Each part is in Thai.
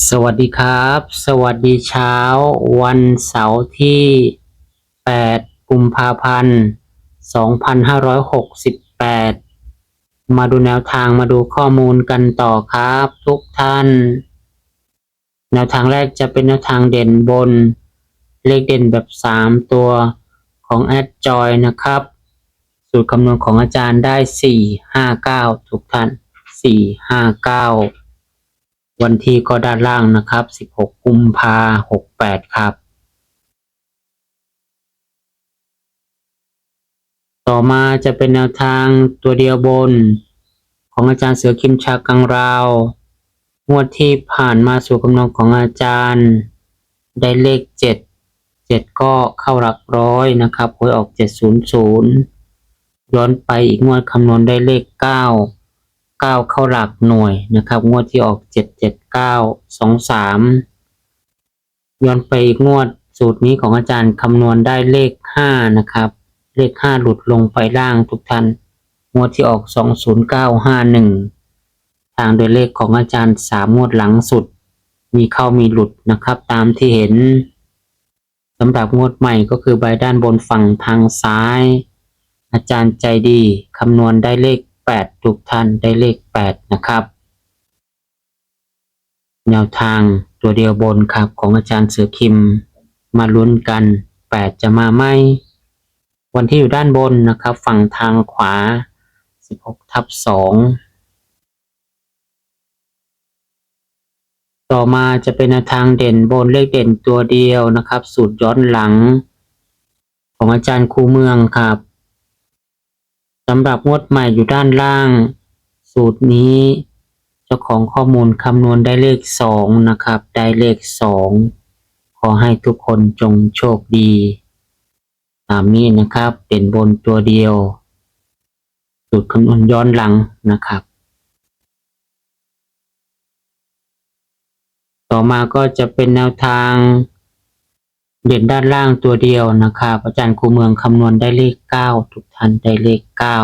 สวัสดีครับ สวัสดีเช้า วันเสาร์ที่ 8 กุมภาพันธ์ 2568 มาดูแนวทางมาดูข้อมูลกันต่อครับทุกท่าน แนวทางแรกจะเป็นแนวทางเด่นบน เลขเด่นแบบ 3 ตัวของแอดจอยนะครับ สูตรคำนวณของอาจารย์ได้ 4 5 9 ทุกท่าน 4 5 9 วันที่ก็ด้านล่างนะครับ 16 กุมภา68ครับ ต่อมาจะเป็นแนวทางตัวเดียวบน ของอาจารย์เสือคิมชากังราวงวดที่ผ่านมาสู่กำนองของอาจารย์ ได้เลข 7 7 ก็เข้าหลักร้อยนะครับหวยออก 700 ย้อนไปอีกงวดคำนวณได้เลข 9 9เข้าหลักหน่วยนะครับ งวดที่ออก779 23ย้อนไปอีกงวดสูตรนี้ของอาจารย์คำนวณได้เลข5นะครับ เลข5หลุดลงไปล่างทุกท่านงวดที่ออก20951ทางโดยเลขของอาจารย์3งวดหลังสุด มีเข้ามีหลุดนะครับ ตามที่เห็นสำหรับงวดใหม่ก็คือใบด้านบนฝั่งทางซ้าย อาจารย์ใจดีคำนวณได้เลข 8 ทุกท่านได้เลข 8 นะครับ แนวทางตัวเดียวบนครับของอาจารย์เสือคิม มาลุ้นกัน 8 จะมาไหมวันที่อยู่ด้านบนนะครับ ฝั่งทางขวา 16 ทับ 2 ต่อมาจะเป็นแนวทางเด่นบนเลขเด่นตัวเดียวนะครับ สูตรย้อนหลัง ของอาจารย์คูเมืองครับ สำหรับงวดใหม่อยู่ด้านล่าง สูตรนี้ เจ้าของข้อมูลคำนวณได้เลขสองนะครับ ได้เลขสองขอให้ทุกคนจงโชคดี ตามนี้นะครับ เป็นบนตัวเดียว สูตรคำนวณย้อนหลังนะครับ ต่อมาก็จะเป็นแนวทาง เด่นด้านล่างตัวเดียวนะครับอาจารย์ครูเมืองคำนวณได้เลขเก้าทุกท่านได้เลขเก้า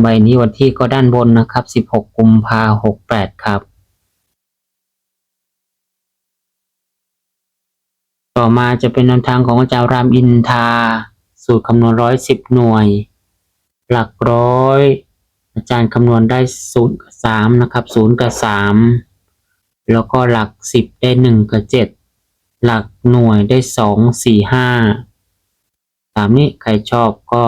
ใบนี้วันที่ก็ด้านบนนะครับสิบหกกุมภาหกแปดครับ ต่อมาจะเป็นแนวทางของอาจารย์รามอินทา สูตรคำนวณร้อยสิบหน่วย หลักร้อย อาจารย์คำนวณได้ศูนย์กับสามนะครับศูนย์กับสามแล้วก็หลักสิบได้หนึ่งกับเจ็ด หลักหน่วยได้สองสี่ห้าตามนี้ใครชอบก็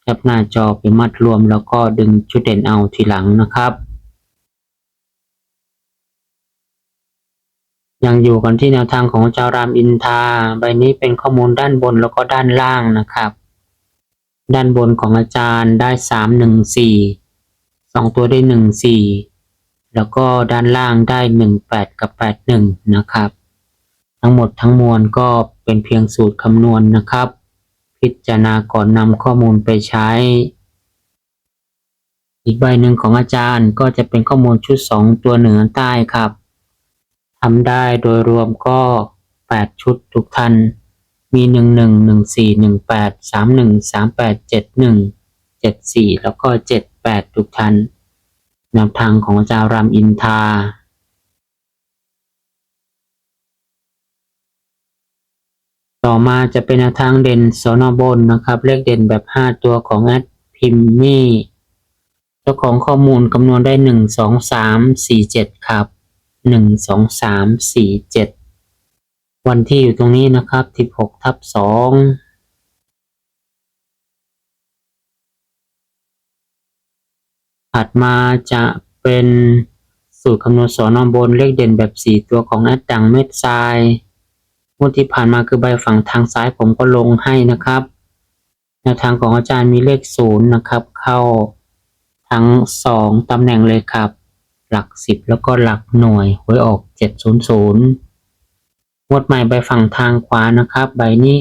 แคปหน้าจอไปมัดรวมแล้วก็ดึงชุดเด่นเอาทีหลังนะครับ ยังอยู่กันที่แนวทางของเจ้ารามอินทราใบนี้เป็นข้อมูลด้านบนแล้วก็ด้านล่างนะครับ ด้านบนของอาจารย์ได้สามหนึ่งสี่สองตัวได้หนึ่งสี่แล้วก็ด้านล่างได้หนึ่งแปดกับแปดหนึ่งนะครับ ทั้งหมดทั้งมวลก็เป็นเพียงสูตรคำนวณนะครับ พิจารณาก่อนนำข้อมูลไปใช้ อีกใบหนึ่งของอาจารย์ก็จะเป็นข้อมูลชุด 2 ตัวเหนือใต้ครับทำได้โดยรวมก็ 8 ชุดทุกท่านมี 1 1 1 4 1 8 3 1 3 8 7 1 7 4 แล้วก็ 7 8 ทุกท่านแนวทางของอาจารย์รามอินทา ต่อมาจะเป็นทางเด่นสนบนนะครับ เลขเด่นแบบ 5 ตัวของแอดพิมมี่เจ้าของข้อมูลคำนวณได้ 1 2 3 4 7 ครับ 1 2 3 4 7 วันที่อยู่ตรงนี้นะครับ 16ทับ2ถัดมาจะเป็นสูตรคำนวณสอนอบนเลขเด่นแบบ 4 ตัวของแอดดังเม็ดทราย งวดที่ผ่านมาคือใบฝั่งทางซ้ายผมก็ลงให้นะครับแนวทางของอาจารย์มีเลขศูนย์นะครับ เข้าทั้งสองตำแหน่งเลยครับ หลักสิบแล้วก็หลักหน่วยหวยออกเจ็ดศูนย์ศูนย์งวดใหม่ใบฝั่งทางขวานะครับ ใบนี้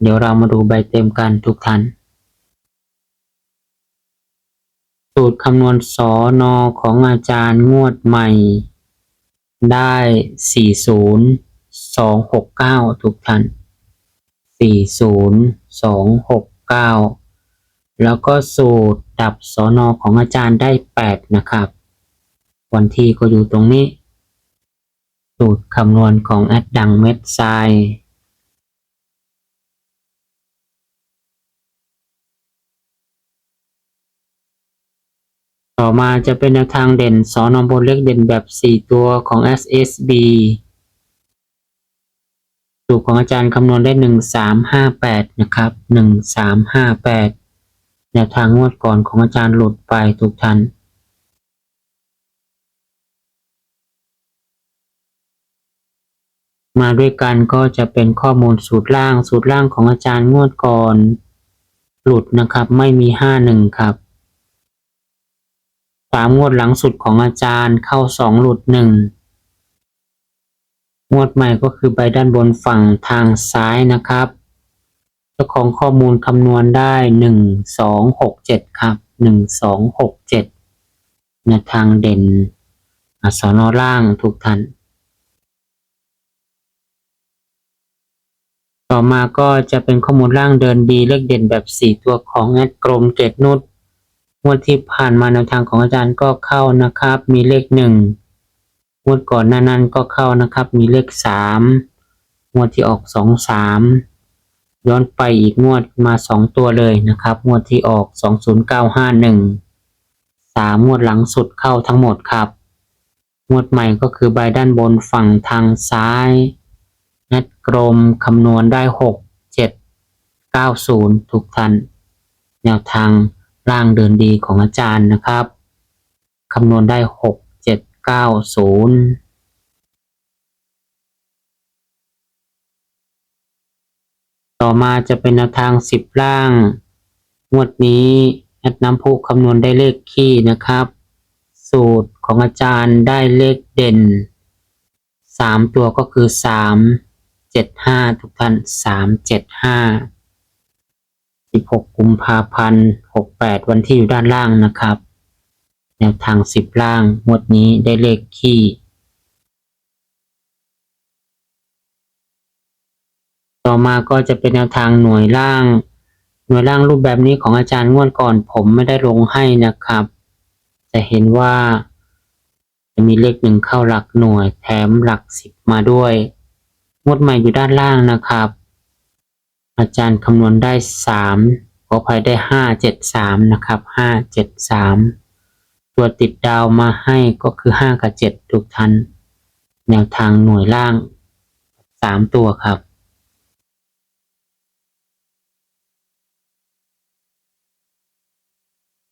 เดี๋ยวเรามาดูใบเต็มกันทุกท่านสูตรคำนวณสอนอของอาจารย์งวดใหม่ได้ 40 269ทุกท่าน40 269แล้วก็สูตรดับสอนอของอาจารย์ได้8นะครับ วันที่ก็อยู่ตรงนี้ สูตรคำนวณของแอดดังเม็ดทรายต่อมาจะเป็นแนวทางเด่นสอนอบนเลขเด่นแบบ 4 ตัวของ SSB สูตรของอาจารย์คำนวณได้ 1358 นะครับ 1358แนวทางงวดก่อนของอาจารย์หลุดไปทุกท่านมาด้วยกันก็จะเป็นข้อมูลสูตรล่างสูตรล่างของอาจารย์งวดก่อน หลุดนะครับไม่มี51ครับสามงวดหลังสุดของอาจารย์เข้าสองหลุดหนึ่ง งวดใหม่ก็คือใบด้านบนฝั่งทางซ้ายนะครับ เจ้าของข้อมูลคำนวณได้หนึ่งสองหกเจ็ดครับหนึ่งสองหกเจ็ดในทางเด่นอักษรล่างทุกท่านต่อมาก็จะเป็นข้อมูลล่างเดินดีเลขเด่นแบบสี่ตัวของแอดกรมเกตนุชงวดที่ผ่านมาแนวทางของอาจารย์ก็เข้านะครับ มีเลขหนึ่ งวดก่อนหน้านั้นก็เข้านะครับ มีเลขสามงวดที่ออกสองสามย้อนไปอีกงวดมาสองตัวเลยนะครับ งวดที่ออกสองศูนย์เก้าห้าหนึ่งสามงวดหลังสุดเข้าทั้งหมดครับ งวดใหม่ก็คือใบด้านบนฝั่งทางซ้าย นัดกรมคำนวณได้หกเจ็ดเก้าศูนย์ทุกท่านแนวทางร่างเดินดีของอาจารย์นะครับ คำนวณได้หก เก้าศูนย์ต่อมาจะเป็นแนวทางสิบล่าง งวดนี้แอดน้ำพุคำนวณได้เลขคี่นะครับ สูตรของอาจารย์ได้เลขเด่นสามตัวก็คือสามเจ็ดห้าทุกท่านสามเจ็ดห้า16กุมภาพันธ์68วันที่อยู่ด้านล่างนะครับ แนวทาง10ล่างงวดนี้ได้เลขคี่ต่อมาก็จะเป็นแนวทางหน่วยล่าง หน่วยล่างรูปแบบนี้ของอาจารย์งวดก่อนผมไม่ได้ลงให้นะครับ จะเห็นว่า จะมีเลขหนึ่งเข้าหลักหน่วยแถมหลักสิบมาด้วยงวดใหม่อยู่ด้านล่างนะครับ อาจารย์คำนวณได้สามขออภัยได้ห้าเจ็ดสามนะครับห้าเจ็ดสาม ตัวติดดาวมาให้ก็คือ 5 กับ 7 ทุกท่าน แนวทางหน่วยล่าง 3 ตัวครับ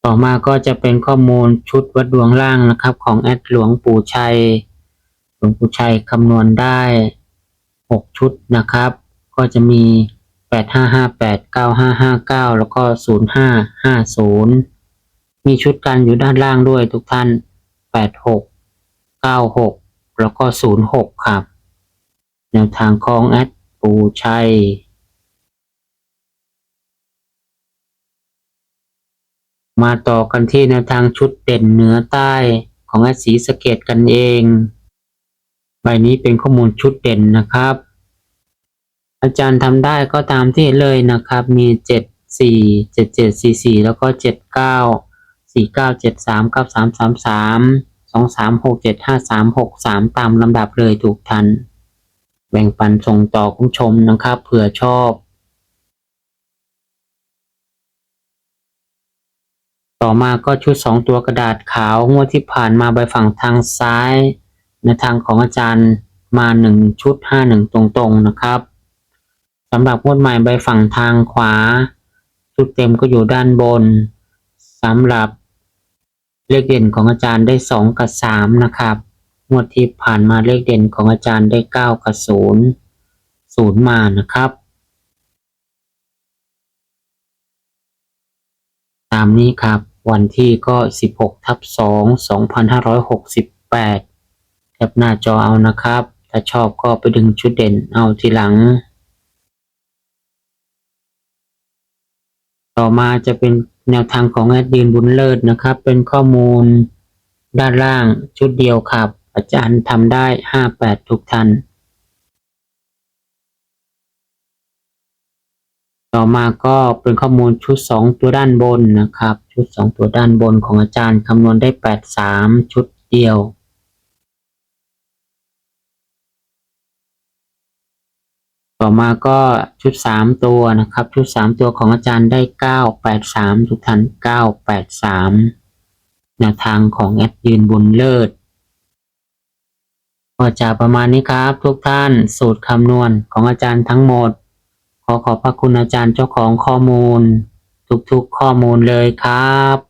ต่อมาก็จะเป็นข้อมูลชุดวัดดวงล่างนะครับ ของแอดหลวงปู่ชัย หลวงปู่ชัยคำนวณได้ 6 ชุดนะครับ ก็จะมี 8558 9559 แล้วก็ 0550 มีชุดกันอยู่ด้านล่างด้วยทุกท่านแปดหกเก้าหกแล้วก็ศูนย์หกครับ แนวทางของแอดปูชัยมาต่อกันที่แนวทางชุดเด่นเหนือใต้ของแอดสีสเกตกันเอง ใบนี้เป็นข้อมูลชุดเด่นนะครับ อาจารย์ทำได้ก็ตามที่เลยนะครับ มีเจ็ดสี่เจ็ดเจ็ดสี่สี่แล้วก็เจ็ดเก้า สี่เก้าเจ็ดสามเก้าสามสามสามสองสามหกเจ็ดห้าสามหกสามตามลำดับเลยถูกทัน แบ่งปันส่งต่อคุณผู้ชมนะครับเผื่อชอบ ต่อมาก็ชุดสองตัวกระดาษขาวงวดที่ผ่านมาใบฝั่งทางซ้ายในทางของอาจารย์มาหนึ่งชุดห้าหนึ่งตรงๆนะครับสำหรับงวดใหม่ใบฝั่งทางขวา ชุดเต็มก็อยู่ด้านบนสำหรับ เลขเด่นของอาจารย์ได้สองกับสามนะครับ งวดที่ผ่านมาเลขเด่นของอาจารย์ได้เก้ากับศูนย์ศูนย์มานะครับ ตามนี้ครับวันที่ก็ 16ทับ2 2568แคปหน้าจอเอานะครับ ถ้าชอบก็ไปดึงชุดเด่นเอาทีหลัง ต่อมาจะเป็น แนวทางของแอดดินบุญเลิศนะครับ เป็นข้อมูลด้านล่างชุดเดียวครับ อาจารย์ทำได้ 58 ทุกท่านต่อมาก็เป็นข้อมูลชุด 2 ตัวด้านบนนะครับ ชุด 2 ตัวด้านบนของอาจารย์คำนวณได้ 83 ชุดเดียว ต่อมาก็ชุด 3 ตัวนะครับ ชุด 3 ตัวของอาจารย์ได้ 983 ทุกท่าน 983 แนวทางของแอดยืนบุญเลิศก็จะประมาณนี้ครับ ทุกท่านสูตรคำนวณของอาจารย์ทั้งหมด ขอขอบพระคุณอาจารย์เจ้าของข้อมูล ทุกๆข้อมูลเลยครับ